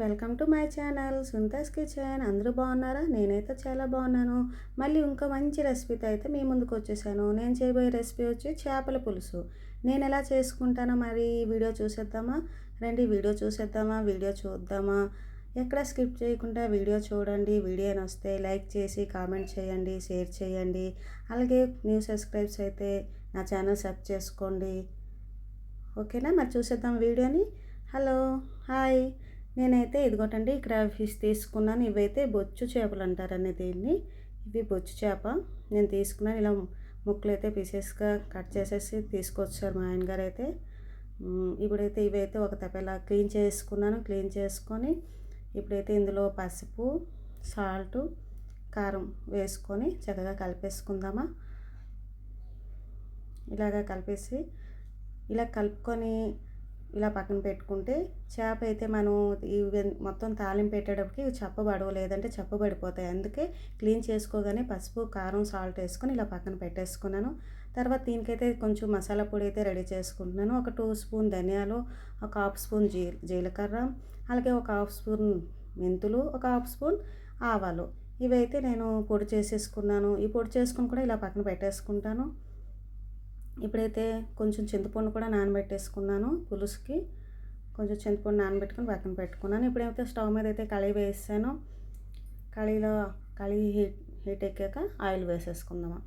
Welcome to my channel Sunthas kitchen. అందరూ బాగున్నారా? నేనైతే చాలా బాగున్నాను. మళ్ళీ ఇంకో మంచి రెసిపీతో అయితే మీ ముందుకు వచ్చేసాను. నేను చేయబోయే రెసిపీ వచ్చి చేపల పులుసు. నేను ఎలా చేసుకుంటానో మరి వీడియో చూసేద్దామా? రండి వీడియో చూసేద్దామా? వీడియో చూద్దామా? ఎక్కడ స్కిప్ చేయకుండా వీడియో చూడండి. వీడియో వస్తే లైక్ చేసి కామెంట్ చేయండి షేర్ చేయండి. అలాగే న్యూ సబ్స్క్రైబ్స్ అయితే నా ఛానల్ సబ్ చేసుకోండి. ఓకేనా? మరి చూసేద్దాం వీడియోని. Hello hi. నేనైతే ఇదిగోటండి ఇక్కడ ఫిష్ తీసుకున్నాను. ఇవైతే బొచ్చు చేపలు అంటారని దీన్ని. ఇవి బొచ్చు చేప. నేను తీసుకున్నాను. ఇలా ముక్కలు అయితే పీసెస్గా కట్ చేసేసి తీసుకొచ్చారు మా ఆయన గారు అయితే ఇప్పుడైతే ఇవైతే ఒక తపేలా క్లీన్ చేసుకున్నాను. క్లీన్ చేసుకొని ఇప్పుడైతే ఇందులో పసుపు సాల్ట్ కారం వేసుకొని చక్కగా కలిపేసుకుందామా. ఇలాగా కలిపేసి ఇలా కలుపుకొని ఇలా పక్కన పెట్టుకుంటే చేప అయితే మనం ఇవి మొత్తం తాలింపు పెట్టేటప్పటికి చెప్పబడవు లేదంటే చెప్పబడిపోతాయి అందుకే క్లీన్ చేసుకోగానే పసుపు కారం సాల్ట్ వేసుకొని ఇలా పక్కన పెట్టేసుకున్నాను. తర్వాత దీనికైతే కొంచెం మసాలా పొడి అయితే రెడీ చేసుకుంటున్నాను. ఒక టూ స్పూన్ ధనియాలు ఒక హాఫ్ స్పూన్ జీ జీలకర్ర అలాగే ఒక హాఫ్ స్పూన్ మెంతులు ఒక హాఫ్ స్పూన్ ఆవాలు. ఇవైతే నేను పొడి చేసేసుకున్నాను. ఈ పొడి చేసుకుని కూడా ఇలా పక్కన పెట్టేసుకుంటాను. ఇప్పుడైతే కొంచెం చింతపండు కూడా నానబెట్టేసుకున్నాను పులుసుకి. కొంచెం చింతపండు నానబెట్టుకుని పక్కన పెట్టుకున్నాను. ఇప్పుడైతే స్టవ్ మీద అయితే కళాయి వేసాను కళాయిలో కళాయి హీట్ హీట్ ఎక్కాక ఆయిల్ వేసేసుకుందామా.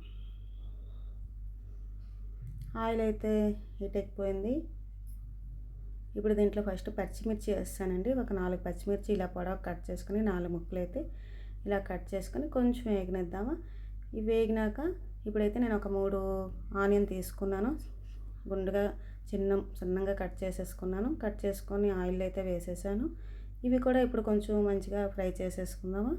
ఆయిల్ అయితే హీట్ ఎక్కిపోయింది. ఇప్పుడు దీంట్లో ఫస్ట్ పచ్చిమిర్చి వేస్తానండి. ఒక నాలుగు పచ్చిమిర్చి ఇలా పొడవ కట్ చేసుకుని నాలుగు ముక్కలు అయితే ఇలా కట్ చేసుకొని కొంచెం వేగనిద్దామా. ఇవి వేగినాక ఇప్పుడైతే నేను ఒక మూడు ఆనియన్ తీసుకున్నాను. గుండుగా చిన్న చిన్నగా కట్ చేసేసుకున్నాను. కట్ చేసుకొని ఆయిల్ అయితే వేసేసాను. ఇవి కూడా ఇప్పుడు కొంచెం మంచిగా ఫ్రై చేసేసుకుందాము?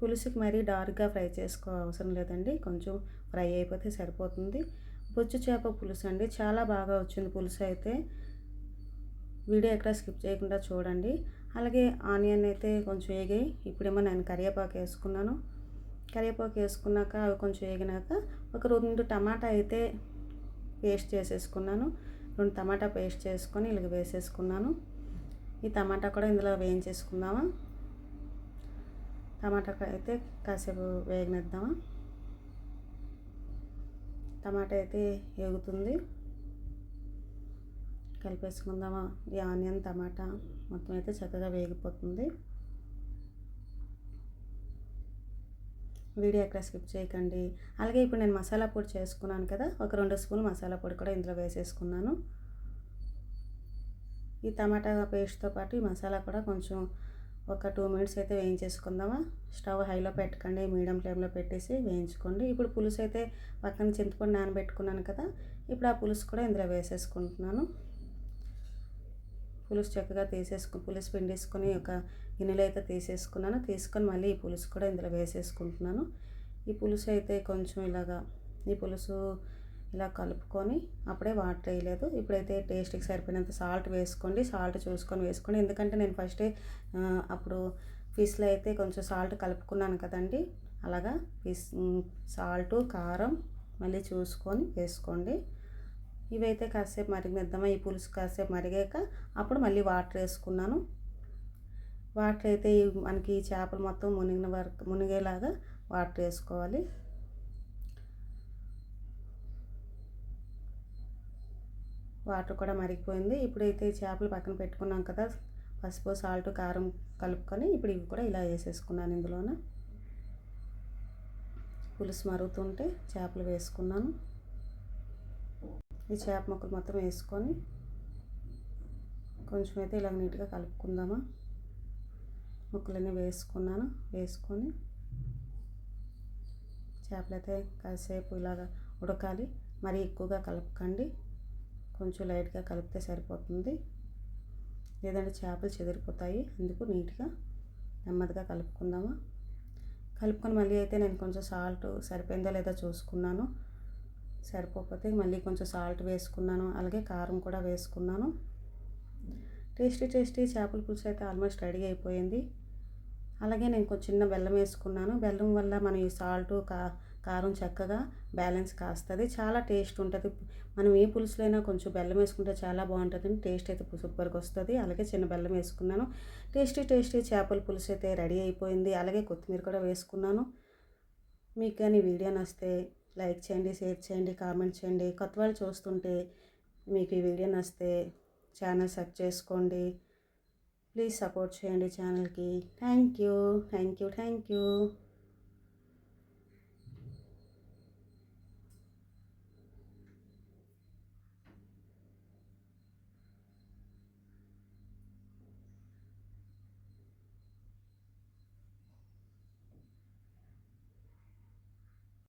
పులుసుకి మరీ డార్క్గా ఫ్రై చేసుకో అవసరం లేదండి. కొంచెం ఫ్రై అయిపోతే సరిపోతుంది. బొచ్చు చేప పులుసు అండి. చాలా బాగా వచ్చింది పులుసు అయితే. వీడియో ఎక్కడ స్కిప్ చేయకుండా చూడండి. అలాగే ఆనియన్ అయితే కొంచెం వేగాయి. ఇప్పుడేమో నేను కరివేపాకు వేసుకున్నాను. కరివేపాకు వేసుకున్నాక అవి కొంచెం వేగినాక ఒక రెండు టమాటా అయితే పేస్ట్ చేసేసుకున్నాను. రెండు టమాటా పేస్ట్ చేసుకొని ఇలాగ వేసేసుకున్నాను. ఈ టమాటా కూడా ఇందులో వేయించేసుకుందామా? టమాటా అయితే కాసేపు వేగనిద్దామా? టమాటా అయితే వేగుతుంది. కలిపేసుకుందామా? ఈ ఆనియన్ టమాటా మొత్తం అయితే చక్కగా వేగిపోతుంది. వీడియో ఎక్కడ స్కిప్ చేయకండి. అలాగే ఇప్పుడు నేను మసాలా పొడి చేసుకున్నాను కదా ఒక రెండు స్పూన్ మసాలా పొడి కూడా ఇందులో వేసేసుకున్నాను. ఈ టమాటా పేస్ట్తో పాటు ఈ మసాలా కూడా కొంచెం ఒక టూ మినిట్స్ అయితే వేయించేసుకుందామా. స్టవ్ హైలో పెట్టకండి మీడియం ఫ్లేమ్లో పెట్టేసి వేయించుకోండి. ఇప్పుడు పులుసు అయితే పక్కన చింతపండు నానబెట్టుకున్నాను కదా ఇప్పుడు ఆ పులుసు కూడా ఇందులో వేసేసుకుంటున్నాను. పులుసు చక్కగా తీసేసుకుని పులుసు పిండేసుకొని ఒక గిన్నెలో అయితే తీసేసుకున్నాను. తీసుకొని మళ్ళీ ఈ పులుసు కూడా ఇందులో వేసేసుకుంటున్నాను. ఈ పులుసు అయితే కొంచెం ఇలాగా ఈ పులుసు ఇలా కలుపుకొని అప్పుడే వాటర్ వేయలేదు. ఇప్పుడైతే టేస్ట్కి సరిపోయినంత సాల్ట్ వేసుకోండి. సాల్ట్ చూసుకొని వేసుకోండి. ఎందుకంటే నేను ఫస్టే అప్పుడు ఫిష్లో అయితే కొంచెం సాల్ట్ కలుపుకున్నాను కదండి. అలాగా ఫిష్ సాల్ట్ కారం మళ్ళీ చూసుకొని వేసుకోండి. ఇవైతే కాసేపు మరిగినిద్దామా? ఈ పులుసు కాసేపు మరిగాక అప్పుడు మళ్ళీ వాటర్ వేసుకున్నాను. వాటర్ అయితే మనకి చేపలు మొత్తం మునిగిన వరకు మునిగేలాగా వాటర్ వేసుకోవాలి. వాటర్ కూడా మరిగిపోయింది. ఇప్పుడైతే చేపలు పక్కన పెట్టుకున్నాం కదా పసుపు సాల్ట్ కారం కలుపుకొని ఇప్పుడు ఇవి కూడా ఇలా వేసేసుకున్నాను ఇందులోన. పులుసు మరుగుతుంటే చేపలు వేసుకున్నాను. ఈ చేప ముక్కలు మొత్తం వేసుకొని కొంచెం అయితే ఇలా నీట్గా కలుపుకుందామా. ముక్కలన్నీ వేసుకున్నాను. వేసుకొని చేపలు అయితే కాసేపు ఇలాగ ఉడకాలి. మరీ ఎక్కువగా కలపకండి. కొంచెం లైట్గా కలిపితే సరిపోతుంది. లేదంటే చేపలు చెదిరిపోతాయి. అందుకు నీట్గా నెమ్మదిగా కలుపుకుందామా. కలుపుకొని మళ్ళీ అయితే నేను కొంచెం సాల్ట్ సరిపోయిందో లేదో చూసుకున్నాను. సరిపోకపోతే మళ్ళీ కొంచెం సాల్ట్ వేసుకున్నాను అలాగే కారం కూడా వేసుకున్నాను. టేస్టీ టేస్టీ చేపల పులుసు అయితే ఆల్మోస్ట్ రెడీ అయిపోయింది. అలాగే నేను కొంచెం చిన్న బెల్లం వేసుకున్నాను. బెల్లం వల్ల మనం ఈ సాల్ట్ కా కారం చక్కగా బ్యాలెన్స్ కాస్తుంది. చాలా టేస్ట్ ఉంటుంది. మనం ఏ పులుసులైనా కొంచెం బెల్లం వేసుకుంటే చాలా బాగుంటుంది. టేస్ట్ అయితే సూపర్గా వస్తుంది. అలాగే చిన్న బెల్లం వేసుకున్నాను. టేస్టీ టేస్టీ చేపల పులుసు అయితే రెడీ అయిపోయింది. అలాగే కొత్తిమీర కూడా వేసుకున్నాను. మీకు కానీ వీడియో నచ్చితే లైక్ చేయండి షేర్ చేయండి కామెంట్ చేయండి. కొత్త వాళ్ళు చూస్తుంటే మీకు ఈ వీడియో నచ్చితే ఛానల్ సెర్చ్ చేసుకోండి. ప్లీజ్ సపోర్ట్ చేయండి ఛానల్కి. Thank you thank you thank you.